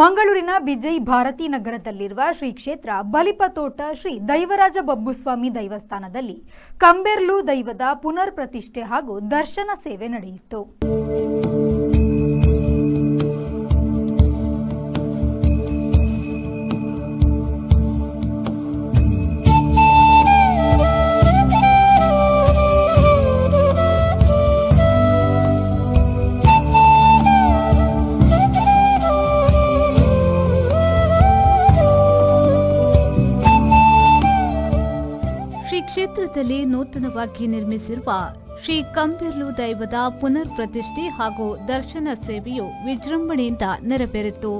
ಮಂಗಳೂರಿನ ವಿಜಯ್ ಭಾರತಿ ನಗರದಲ್ಲಿರುವ ಶ್ರೀ ಕ್ಷೇತ್ರ ಬಲಿಪತೋಟ ಶ್ರೀ ದೈವರಾಜ ಬಬ್ಬುಸ್ವಾಮಿ ದೈವಸ್ಥಾನದಲ್ಲಿ ಕಂಬೆರ್ಲು ದೈವದ ಪುನರ್ ಪ್ರತಿಷ್ಠೆ ಹಾಗೂ ದರ್ಶನ ಸೇವೆ ನಡೆಯಿತು. ಕ್ಷೇತ್ರದಲ್ಲಿ ನೂತನವಾಗಿ ನಿರ್ಮಿಸಿರುವ ಶ್ರೀ ಕಂಬೆರ್ಲು ದೈವದ ಪುನರ್ ಪ್ರತಿಷ್ಠೆ ಹಾಗೂ ದರ್ಶನ ಸೇವೆಯು ವಿಜೃಂಭಣೆಯಿಂದ ನೆರವೇರಿತು.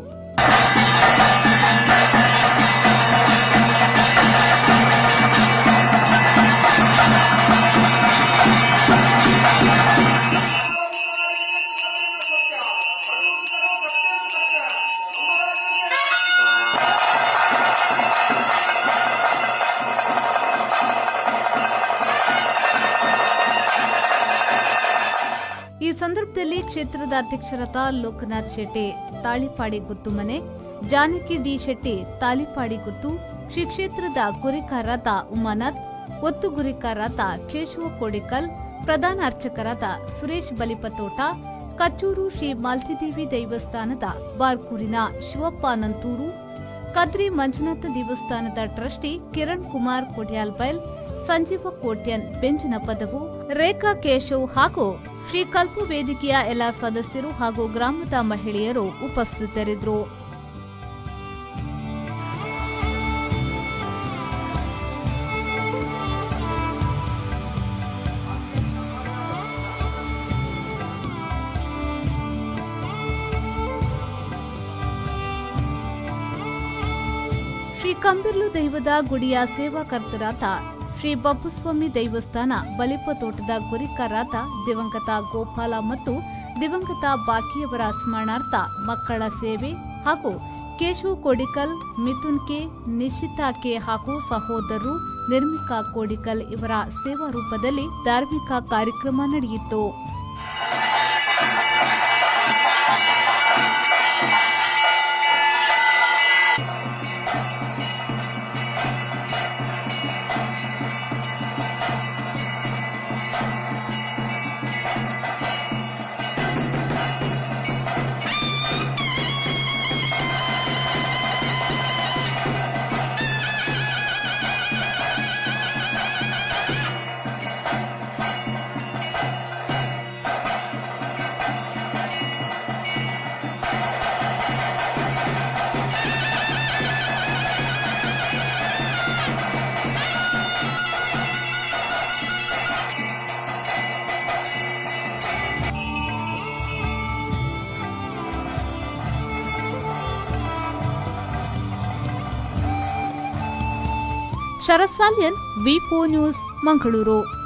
ಈ ಸಂದರ್ಭದಲ್ಲಿ ಕ್ಷೇತ್ರದ ಅಧ್ಯಕ್ಷರಾದ ಲೋಕನಾಥ್ ಶೆಟ್ಟಿ, ತಾಳಿಪಾಡಿ ಗುತ್ತುಮನೆ ಜಾನಕಿ ಡಿ ಶೆಟ್ಟಿ, ತಾಳಿಪಾಡಿ ಗುತ್ತು ಶ್ರೀ ಕ್ಷೇತ್ರದ ಗುರಿಕಾರರಾದ ಉಮಾನಾಥ್, ಒತ್ತು ಗುರಿಕಾರಾದ ಕೇಶವ ಕೋಡಿಕಲ್, ಪ್ರಧಾನ ಅರ್ಚಕರಾದ ಸುರೇಶ್ ಬಲಿಪತೋಟ ಕಚ್ಚೂರು ಶ್ರೀ ಮಾಲ್ತಿದೇವಿ ದೇವಸ್ಥಾನದ ಬಾರ್ಕೂರಿನ ಶಿವಪ್ಪ ನಂತೂರು, ಕದ್ರಿ ಮಂಜುನಾಥ ದೇವಸ್ಥಾನದ ಟ್ರಸ್ಟಿ ಕಿರಣ್ ಕುಮಾರ್ ಕೊಡ್ಯಾಲ್ಬೈಲ್ ಸಂಜೀವ ಕೋಟ್ಯನ್ ಬೆಂಚಿನ ಪದವು, ರೇಖಾ ಕೇಶವ್ ಹಾಗೂ ಶ್ರೀ ಕಲ್ಪು ವೇದಿಕೆಯ ಎಲ್ಲ ಸದಸ್ಯರು ಹಾಗೂ ಗ್ರಾಮದ ಮಹಿಳೆಯರು ಉಪಸ್ಥಿತರಿದ್ದರು. ಶ್ರೀ ಕಂಬಿರ್ಲು ದೈವದ ಗುಡಿಯ ಸೇವಾಕರ್ತರಾದ ಶ್ರೀ ಬಬ್ಬುಸ್ವಾಮಿ ದೇವಸ್ಥಾನ ಬಲಿಪತೋಟದ ಗುರಿಕಾರಾತ ದಿವಂಗತ ಗೋಪಾಲ ಮತ್ತು ದಿವಂಗತ ಬಾಕಿಯವರ ಸ್ಮರಣಾರ್ಥ ಮಕ್ಕಳ ಸೇವೆ ಹಾಗೂ ಕೇಶು ಕೋಡಿಕಲ್, ಮಿಥುನ್ ಕೆ, ನಿಶಿತಾ ಕೆ ಹಾಗೂ ಸಹೋದರರು ನಿರ್ಮಿಕಾ ಕೋಡಿಕಲ್ ಇವರ ಸೇವಾ ರೂಪದಲ್ಲಿ ಧಾರ್ಮಿಕ ಕಾರ್ಯಕ್ರಮ ನಡೆಯಿತು. Sharath Salian V news Mangaluru.